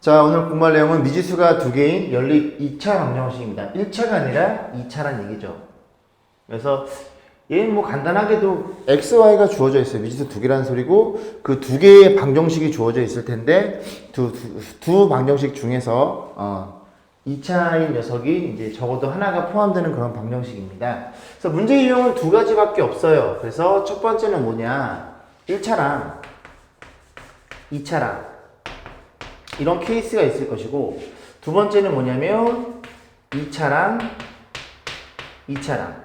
자, 오늘 공부할 내용은 미지수가 두 개인 연립 2차 방정식입니다. 1차가 아니라 2차란 얘기죠. 그래서 얘는 뭐 간단하게도 x, y가 주어져 있어요. 미지수 두 개라는 소리고 그 두 개의 방정식이 주어져 있을 텐데 두, 두, 두 방정식 중에서 어, 2차인 녀석이 이제 적어도 하나가 포함되는 그런 방정식입니다. 그래서 문제 유형은 두 가지밖에 없어요. 그래서 첫 번째는 뭐냐? 1차랑 2차랑 이런 케이스가 있을 것이고 두 번째는 뭐냐면 2차랑 2차랑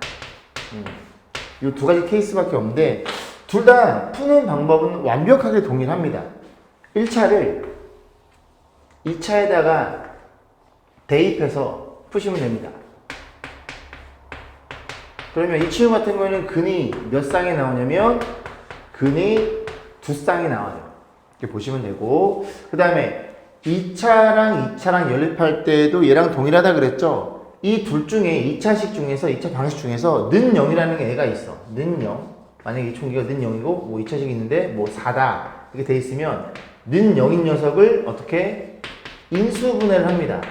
이두 가지 케이스밖에 없는데 둘 다 푸는 방법은 완벽하게 동일합니다. 1차를 2차에다가 대입해서 푸시면 됩니다. 그러면 이 친구 같은 경우에는 근이 몇 쌍이 나오냐면 근이 두 쌍이 나와요. 이렇게 보시면 되고 그 다음에 2차랑 2차랑 연립할 때도 얘랑 동일하다 그랬죠? 이 둘 중에 2차식 중에서 2차 방식 중에서 는 0이라는 게 애가 있어. 는 0. 만약에 이 총기가 는 0이고 뭐 2차식이 있는데 뭐 4다. 이렇게 돼 있으면 는 0인 녀석을 어떻게 인수분해를 합니다.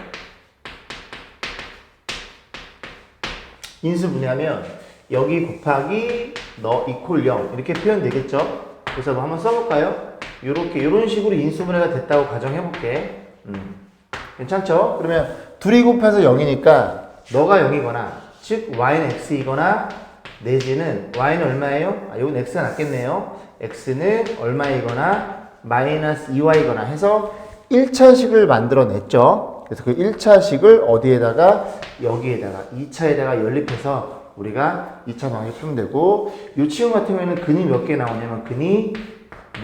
인수분해하면 여기 곱하기 너 이퀄 0 이렇게 표현되겠죠? 그래서 뭐 한번 써볼까요? 요렇게 요런 식으로 인수분해가 됐다고 가정해 볼게 음. 괜찮죠? 그러면 둘이 곱해서 0이니까 너가 0이거나 즉 y는 x이거나 내지는 y는 얼마예요? 아, 여기는 x가 낫겠네요 x는 얼마이거나 마이너스 2y거나 해서 1차식을 만들어냈죠 그래서 그 1차식을 어디에다가 여기에다가 2차에다가 연립해서 우리가 2차 방식 풀면 되고 이 친구 같은 경우에는 근이 몇 개 나오냐면 근이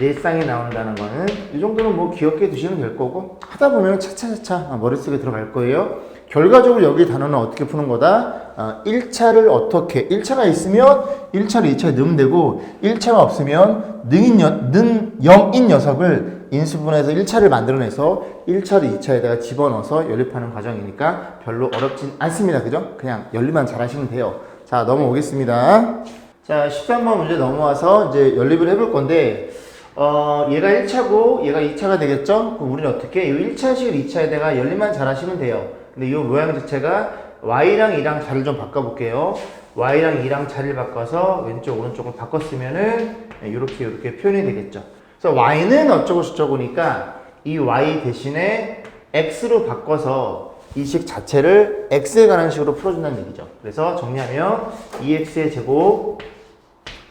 네 쌍이 나온다는 거는 이 정도는 뭐 귀엽게 두시면 될 거고 하다 보면 차차차차 머릿속에 들어갈 거예요. 결과적으로 여기 단어는 어떻게 푸는 거다? 아, 1차를 어떻게 1차가 있으면 1차를 2차에 넣으면 되고 1차가 없으면 능인 녀, 는 0인 녀석을 인수분해해서 1차를 만들어내서 1차를 2차에다가 집어넣어서 연립하는 과정이니까 별로 어렵진 않습니다. 그죠? 그냥 연립만 잘 하시면 돼요. 자, 넘어오겠습니다. 자, 13번 문제 넘어와서 이제 연립을 해볼 건데 어, 얘가 1차고 얘가 2차가 되겠죠? 그럼 우리는 어떻게? 이 1차식을 2차에다가 연립만 잘 하시면 돼요. 근데 이 모양 자체가 y랑 2랑 자리를 좀 바꿔볼게요. y랑 2랑 자리를 바꿔서 왼쪽 오른쪽을 바꿨으면은 이렇게 이렇게 표현이 되겠죠. 그래서 y는 어쩌고 저쩌고니까 이 y 대신에 x로 바꿔서 이 식 자체를 x에 관한 식으로 풀어준다는 얘기죠. 그래서 정리하면 2x의 제곱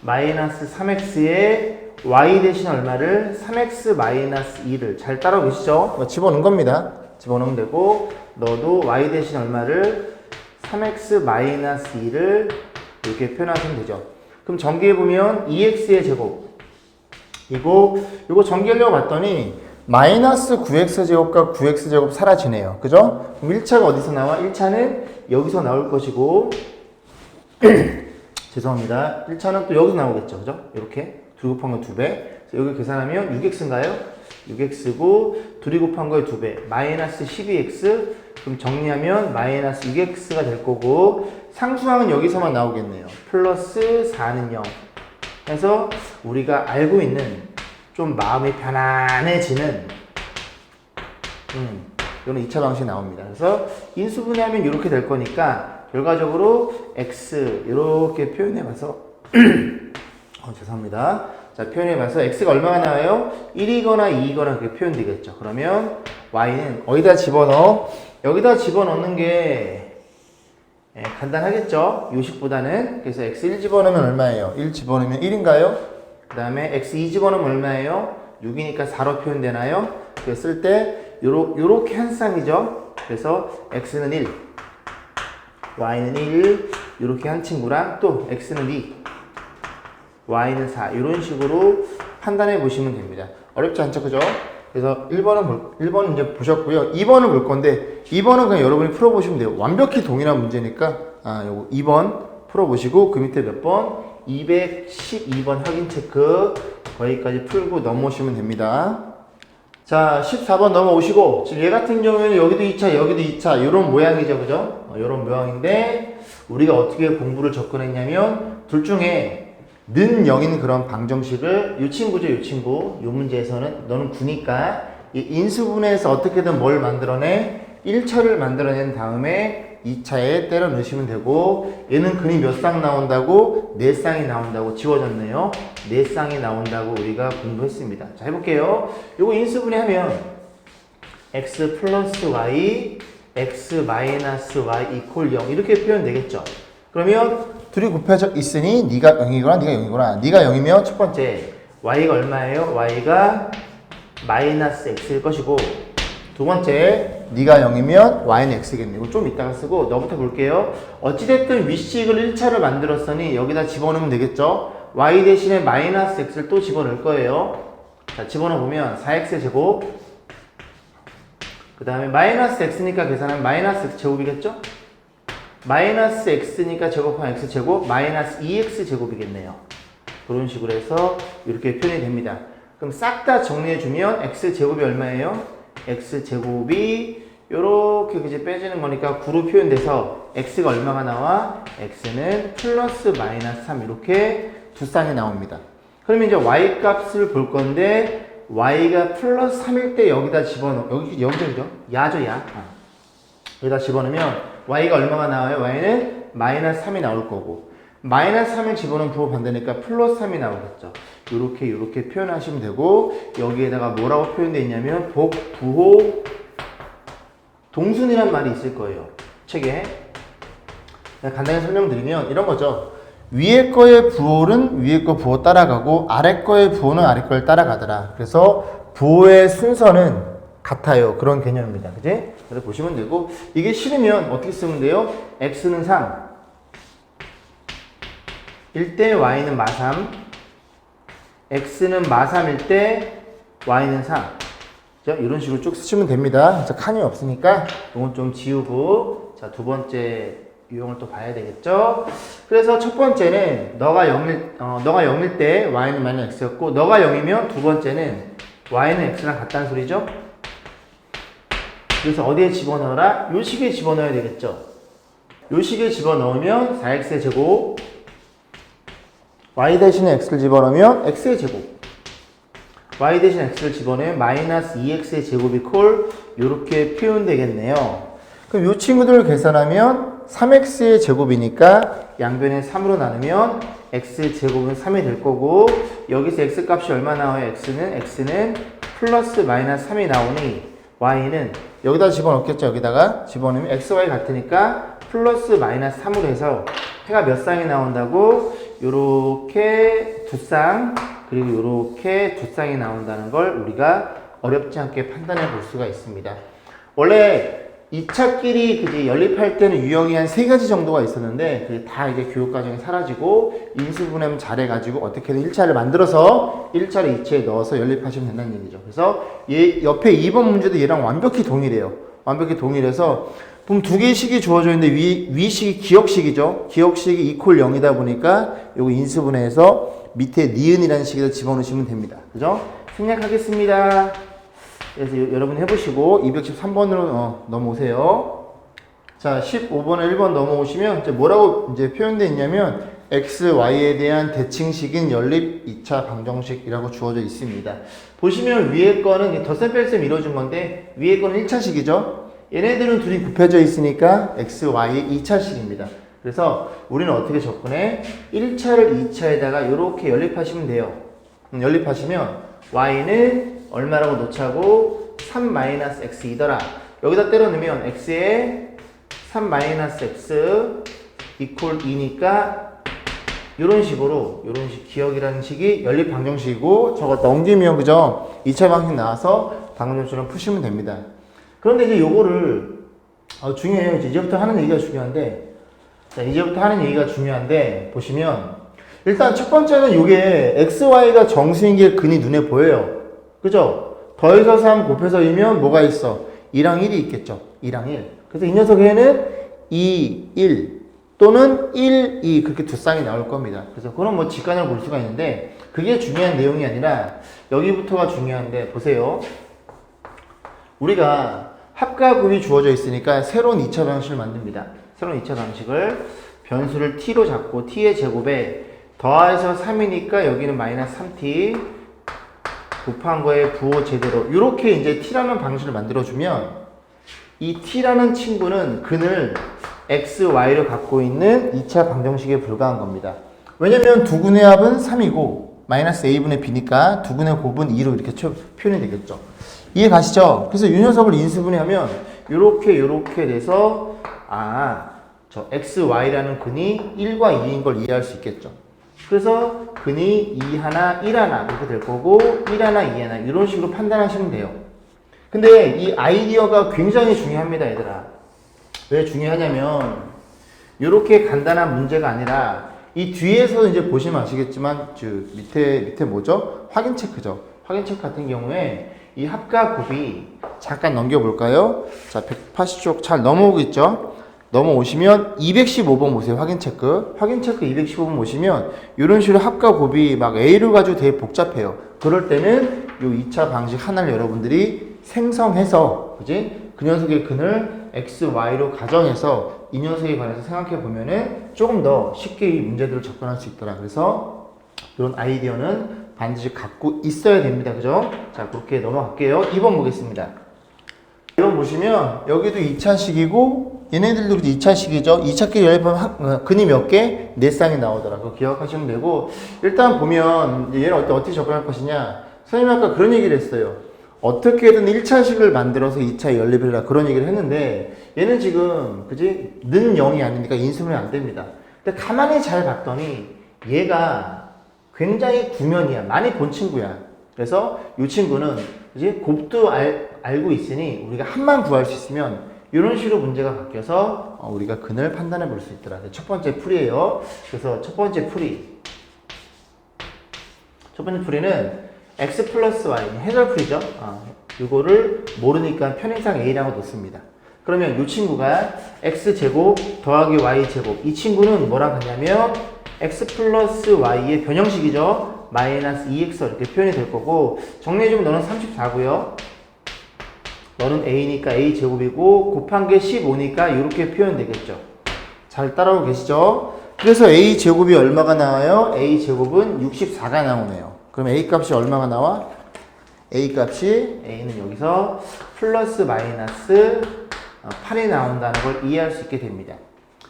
마이너스 3x의 y 대신 얼마를 3x 마이너스 2를 잘 따라오 계시죠? 뭐 집어넣은 겁니다. 집어넣으면 되고 너도 y 대신 얼마를 3x 마이너스 2를 이렇게 표현하시면 되죠. 그럼 전개해보면 2x의 제곱 이거 이거 전개하려고 봤더니 마이너스 9x 제곱과 9x 제곱 사라지네요. 그죠? 그럼 1차가 어디서 나와? 1차는 여기서 나올 것이고 죄송합니다. 1차는 또 여기서 나오겠죠. 그죠? 이렇게 둘이 곱한 거 2배. 여기 계산하면 6x인가요? 6x고 둘이 곱한 거에 2배. 마이너스 12x. 그럼 정리하면 마이너스 6x가 될 거고 상수항은 여기서만 나오겠네요. 플러스 4는 0. 해서 우리가 알고 있는 좀 마음이 편안해지는 음, 이거는 2차 방식이 나옵니다. 그래서 인수분해하면 이렇게 될 거니까 결과적으로 x 이렇게 표현해봐서 어, 죄송합니다. 자 표현해봐서 x가 얼마가 나와요? 1이거나 2이거나 그렇게 표현되겠죠. 그러면 y는 어디다 집어넣어? 여기다 집어넣는 게 예, 간단하겠죠? 요식보다는 그래서 x 1 집어넣으면 얼마예요? 1 집어넣으면 1인가요? 그 다음에 x 2 집어넣으면 얼마예요? 6이니까 4로 표현되나요? 그랬을 때 요러, 요렇게 한 쌍이죠? 그래서 x는 1 y는 1 이렇게 한 친구랑 또 x는 2 y는 4 이런 식으로 판단해 보시면 됩니다. 어렵지 않죠? 그죠? 그래서 1번은 볼, 1번은 이제 보셨고요. 2번을 볼 건데 2번은 그냥 여러분이 풀어 보시면 돼요. 완벽히 동일한 문제니까 아, 요거 2번 풀어 보시고 그 밑에 몇 번? 212번 확인 체크 거기까지 풀고 넘어오시면 됩니다. 자, 14번 넘어오시고, 지금 얘 같은 경우에는 여기도 2차, 여기도 2차, 요런 모양이죠, 그죠? 어, 요런 모양인데, 우리가 어떻게 공부를 접근했냐면, 둘 중에 는 0인 그런 방정식을, 요 친구죠, 요 친구. 요 문제에서는 너는 9니까 이 인수분해에서 어떻게든 뭘 만들어내? 1차를 만들어낸 다음에 2차에 때려 넣으시면 되고 얘는 근이 몇 쌍 나온다고? 4쌍이 나온다고 지워졌네요. 4쌍이 나온다고 우리가 공부했습니다. 자 해볼게요. 요거 인수분해하면 x 플러스 y x 마이너스 y 이퀄 0 이렇게 표현되겠죠. 그러면 둘이 곱해져 있으니 네가 0이거나 네가 0이구나. 네가 0이면 첫 번째 y가 얼마예요? y가 마이너스 x일 것이고 두 번째 네가 0이면 y는 x겠네. 이거 좀 이따가 쓰고 너부터 볼게요. 어찌됐든 위식을 1차를 만들었으니 여기다 집어넣으면 되겠죠. y 대신에 마이너스 x를 또 집어넣을 거예요. 자 집어넣으면 4x 제곱 그 다음에 마이너스 x니까 계산하면 마이너스 x 제곱이겠죠? 마이너스 x니까 제곱하면 x 제곱 마이너스 2x 제곱이겠네요. 그런 식으로 해서 이렇게 표현이 됩니다. 그럼 싹 다 정리해주면 x 제곱이 얼마예요? x 제곱이 이렇게 이제 빼지는 거니까 9로 표현돼서 x가 얼마가 나와? x는 플러스 마이너스 3 이렇게 두 쌍이 나옵니다. 그러면 이제 y 값을 볼 건데 y가 플러스 3일 때 여기다 집어넣어 여기 여기죠 야죠 야 아. 여기다 집어넣으면 y가 얼마가 나와요? y는 마이너스 3이 나올 거고. 마이너스 3을 집어넣으면 반대니까 플러스 3이 나오겠죠. 이렇게 이렇게 표현하시면 되고 여기에다가 뭐라고 표현되어 있냐면 복, 부호 동순이란 말이 있을 거예요. 책에. 간단히 설명드리면 이런 거죠. 위에 거의 부호는 위에 거 부호 따라가고 아래 거의 부호는 아래 걸 따라가더라. 그래서 부호의 순서는 같아요. 그런 개념입니다. 그지? 그래서 보시면 되고 이게 싫으면 어떻게 쓰면 돼요? x는 3 1대 y는 마3 x는 마3일 때 y는 3 자, 이런 식으로 쭉 쓰시면 됩니다. 그래서 칸이 없으니까 이건 좀 지우고 자, 두 번째 유형을 또 봐야 되겠죠. 그래서 첫 번째는 너가 0일 어, 너가 0일 때 y는 마이너스 x였고 너가 0이면 두 번째는 y는 x랑 같다는 소리죠. 그래서 어디에 집어넣어라? 요 식에 집어넣어야 되겠죠. 요 식에 집어넣으면 4x의 제곱 y 대신에 x를 집어넣으면 x의 제곱 y 대신 x를 집어넣으면 마이너스 2x의 제곱 이 콜 이렇게 표현되겠네요. 그럼 이 친구들을 계산하면 3x의 제곱이니까 양변에 3으로 나누면 x 제곱은 3이 될 거고 여기서 x 값이 얼마 나와요? x는 x는 플러스 마이너스 3이 나오니 y는 여기다 집어넣겠죠. 여기다가 집어넣으면 x, y 같으니까 플러스 마이너스 3으로 해서 해가 몇 쌍이 나온다고? 요렇게 두 쌍, 그리고 요렇게 두 쌍이 나온다는 걸 우리가 어렵지 않게 판단해 볼 수가 있습니다. 원래 2차끼리 그제 연립할 때는 유형이 한 세 가지 정도가 있었는데 그게 다 이제 교육 과정에 사라지고 인수분해 잘해 가지고 어떻게든 1차를 만들어서 1차를 2차에 넣어서 연립하시면 된다는 얘기죠. 그래서 얘 옆에 2번 문제도 얘랑 완벽히 동일해요. 완벽히 동일해서 그럼 두 개의 식이 주어져 있는데 위, 위식이 기억식이죠. 기억식이 이퀄 0이다 보니까 요거 인수분해해서 밑에 니은이라는 식에다 집어넣으시면 됩니다. 그죠? 생략하겠습니다. 그래서 여- 여러분 해보시고 213번으로 어, 넘어오세요. 자, 15번에 1번 넘어오시면 이제 뭐라고 이제 표현되어 있냐면 x, y에 대한 대칭식인 연립 2차 방정식이라고 주어져 있습니다. 보시면 위에 거는 덧셈 뺄셈 이루어진 건데 위에 거는 1차식이죠. 얘네들은 둘이 굽혀져 있으니까 x, y의 2차식입니다. 그래서 우리는 어떻게 접근해? 1차를 2차에다가 이렇게 연립하시면 돼요. 음, 연립하시면 y는 얼마라고 놓자고 3-x이더라. 여기다 때려 넣으면 x에 3-x 이퀄 2니까 이런 식으로 이런 식 기억이라는 식이 연립 방정식이고 저거 넘기면 그죠? 2차 방식 나와서 방정식처럼 푸시면 됩니다. 그런데 이제 요거를 어, 중요해요. 이제 이제부터 하는 얘기가 중요한데 자, 이제부터 하는 얘기가 중요한데 보시면 일단 첫 번째는 요게 x, y가 정수인 게 근이 눈에 보여요. 그죠? 더해서 3 곱해서 2면 뭐가 있어? 2랑 1이 있겠죠. 2랑 1. 그래서 이 녀석 에는 2, 1 또는 1, 2 그렇게 두 쌍이 나올 겁니다. 그래서 그런 뭐 직관을 볼 수가 있는데 그게 중요한 내용이 아니라 여기부터가 중요한데 보세요. 우리가 합과 굽이 주어져 있으니까 새로운 2차 방식을 만듭니다. 새로운 2차 방식을 변수를 t로 잡고 t의 제곱에 더해서 3이니까 여기는 마이너스 3t 거에 부호 제대로 이렇게 이제 t라는 방식을 만들어주면 이 t라는 친구는 근을 x, y를 갖고 있는 2차 방정식에 불과한 겁니다. 왜냐면 두근의 합은 3이고 마이너스 a분의 b니까 두근의 곱은 2로 이렇게 초- 표현이 되겠죠. 이해 가시죠? 그래서 이 녀석을 인수분해하면 이렇게 이렇게 돼서 아, 저 x, y라는 근이 1과 2인 걸 이해할 수 있겠죠. 그래서 근이 2 하나, 1 하나 이렇게 될 거고 1 하나, 2 하나 이런 식으로 판단하시면 돼요. 근데 이 아이디어가 굉장히 중요합니다, 얘들아. 왜 중요하냐면 이렇게 간단한 문제가 아니라 이 뒤에서 이제 보시면 아시겠지만 저 밑에 밑에 뭐죠? 확인 체크죠. 확인 체크 같은 경우에 이 합과 곱이 잠깐 넘겨볼까요? 자, 180쪽 잘 넘어오고 있죠? 넘어오시면 215번 보세요. 확인 체크. 확인 체크 215번 보시면 이런 식으로 합과 곱이 막 A를 가지고 되게 복잡해요. 그럴 때는 이 2차 방식 하나를 여러분들이 생성해서 그지? 그 녀석의 근을 x, y로 가정해서 이 녀석에 관해서 생각해 보면은 조금 더 쉽게 이 문제들을 접근할 수 있더라. 그래서 이런 아이디어는 반드시 갖고 있어야 됩니다. 그죠? 자, 그렇게 넘어갈게요. 2번 보겠습니다. 2번 보시면 여기도 2차식이고 얘네들도 2차식이죠. 2차끼리 연립하면 근이 몇 개? 4쌍이 나오더라. 그거 기억하시면 되고 일단 보면 얘를 어떻게, 어떻게 접근할 것이냐 선생님이 아까 그런 얘기를 했어요. 어떻게든 1차식을 만들어서 2차 연립을 해라 그런 얘기를 했는데 얘는 지금 그지 는 0이 아니니까 인수분해 안 됩니다. 근데 가만히 잘 봤더니 얘가 굉장히 구면이야. 많이 본 친구야. 그래서 이 친구는 이제 곱도 알, 알고 있으니 우리가 한만 구할 수 있으면 이런 식으로 문제가 바뀌어서 어, 우리가 근을 판단해 볼 수 있더라. 첫 번째 풀이에요. 그래서 첫 번째 풀이. 첫 번째 풀이는 x 플러스 y 해설 풀이죠. 어, 이거를 모르니까 편의상 a라고 놓습니다. 그러면 이 친구가 x 제곱 더하기 y 제곱 이 친구는 뭐랑 같냐면 x 플러스 y의 변형식이죠. 마이너스 2x 이렇게 표현이 될 거고 정리해주면 너는 34고요. 너는 a니까 a 제곱이고 곱한 게 15니까 이렇게 표현되겠죠. 잘 따라오고 계시죠? 그래서 a 제곱이 얼마가 나와요? a 제곱은 64가 나오네요. 그럼 a 값이 얼마가 나와? a 값이 a는 여기서 플러스 마이너스 8이 나온다는 걸 이해할 수 있게 됩니다.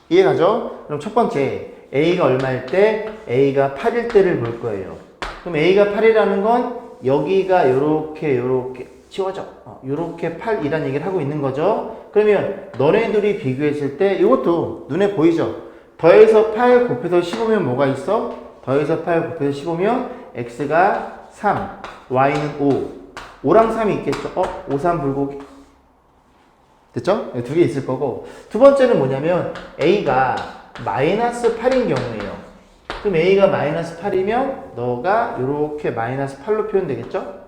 이해가죠? 그럼 첫 번째 a가 얼마일 때 a가 8일 때를 볼 거예요. 그럼 a가 8이라는 건 여기가 요렇게 요렇게 치워져. 어, 요렇게 8이라는 얘기를 하고 있는 거죠. 그러면 너네들이 비교했을 때 이것도 눈에 보이죠? 더해서 8 곱해서 15면 뭐가 있어? 더해서 8 곱해서 15면 x가 3, y는 5. 5랑 3이 있겠죠? 어? 5, 3 불고기. 됐죠? 두 개 있을 거고. 두 번째는 뭐냐면 a가 마이너스 8인 경우에요. 그럼 a가 마이너스 8이면 너가 이렇게 마이너스 8로 표현되겠죠?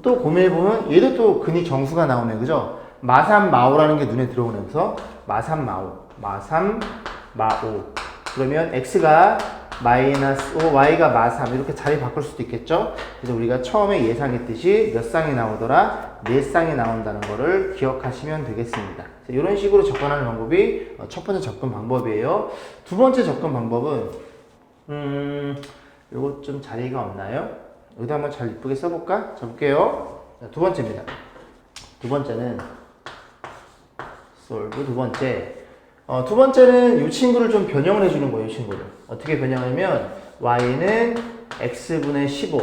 또 고민해보면 얘도 또 근이 정수가 나오네. 그죠? 마삼 마오라는 게 눈에 들어오네. 그래서 마삼 마오, 마삼 마오. 그러면 x가 마이너스 5, y가 마삼 이렇게 자리 바꿀 수도 있겠죠? 그래서 우리가 처음에 예상했듯이 몇 쌍이 나오더라? 네 쌍이 나온다는 거를 기억하시면 되겠습니다. 이런 식으로 접근하는 방법이 어, 첫 번째 접근 방법이에요. 두 번째 접근 방법은 음, 요거 좀 자리가 없나요? 여기다 한번 잘 이쁘게 써볼까? 자, 볼게요. 자, 두 번째입니다. 두 번째는 솔브 두 번째. 어, 두 번째는 이 친구를 좀 변형을 해주는 거예요, 이 친구를. 어떻게 변형하면 y는 x분의 15.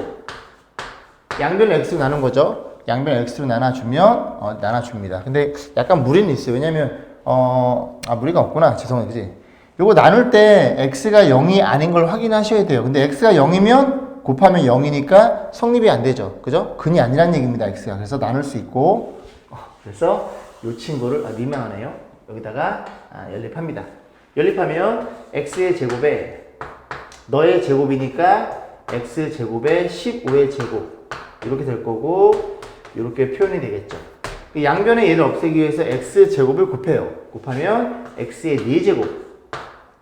양변을 x로 나눈 거죠. 양변 x로 나눠주면 어, 나눠줍니다. 근데 약간 무리는 있어요. 왜냐면 어, 아 무리가 없구나. 죄송해요, 그지? 요거 나눌 때 x가 0이 아닌 걸 확인하셔야 돼요. 근데 x가 0이면 곱하면 0이니까 성립이 안 되죠. 그죠? 근이 아니란 얘기입니다, x가. 그래서 나눌 수 있고. 어, 그래서 요 친구를 아, 민망하네요. 여기다가 아, 연립합니다. 연립하면 x의 제곱에 너의 제곱이니까 x 제곱에 15의 제곱 이렇게 될 거고 이렇게 표현이 되겠죠. 그 양변의 얘를 없애기 위해서 x 제곱을 곱해요. 곱하면 x의 4제곱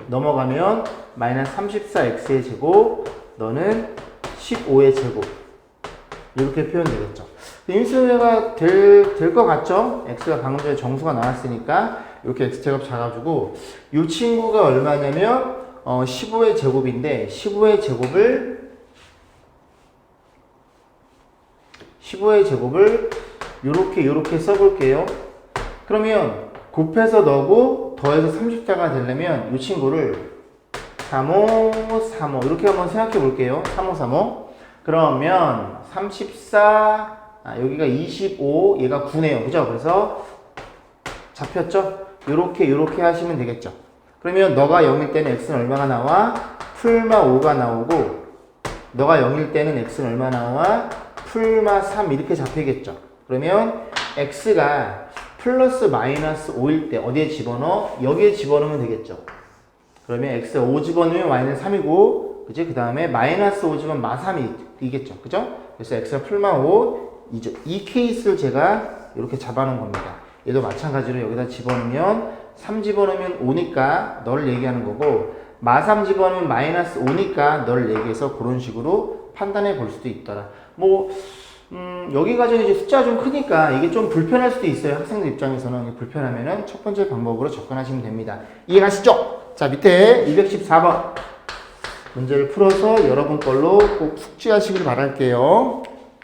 넘어가면 마이너스 34x의 제곱 너는 15의 제곱 이렇게 표현되겠죠. 인수분해가 될것 같죠? x가 방금 전에 정수가 나왔으니까 이렇게 x제곱 잡아주고 이 친구가 얼마냐면 어, 15의 제곱인데 15의 제곱을 15의 제곱을 요렇게 요렇게 써볼게요. 그러면 곱해서 넣고 더해서 34가 되려면 이 친구를 35, 35 이렇게 한번 생각해 볼게요. 35, 35 그러면 34 아, 여기가 25 얘가 9네요. 그죠? 그래서 잡혔죠? 요렇게 요렇게 하시면 되겠죠. 그러면 너가 0일 때는 x는 얼마가 나와? 풀마 5가 나오고 너가 0일 때는 x는 얼마 나와? 풀마 3 이렇게 잡히겠죠. 그러면 x가 플러스 마이너스 5일 때 어디에 집어넣어? 여기에 집어넣으면 되겠죠. 그러면 x 5 집어넣으면 y는 3이고 그지? 그 다음에 마이너스 5 집으면 마 3이겠죠. 그죠? 그래서 x가 풀마 5 이죠. 이 케이스를 제가 이렇게 잡아놓은 겁니다. 얘도 마찬가지로 여기다 집어넣으면 3 집어넣으면 5니까 널 얘기하는 거고 마 3 집어넣으면 마이너스 5니까 널 얘기해서 그런 식으로 판단해 볼 수도 있더라. 뭐 음, 여기 과정이 이제 숫자가 좀 크니까 이게 좀 불편할 수도 있어요. 학생들 입장에서는 불편하면은 첫 번째 방법으로 접근하시면 됩니다. 이해가시죠? 자, 밑에 214번 문제를 풀어서 여러분 걸로 꼭 숙지하시길 바랄게요.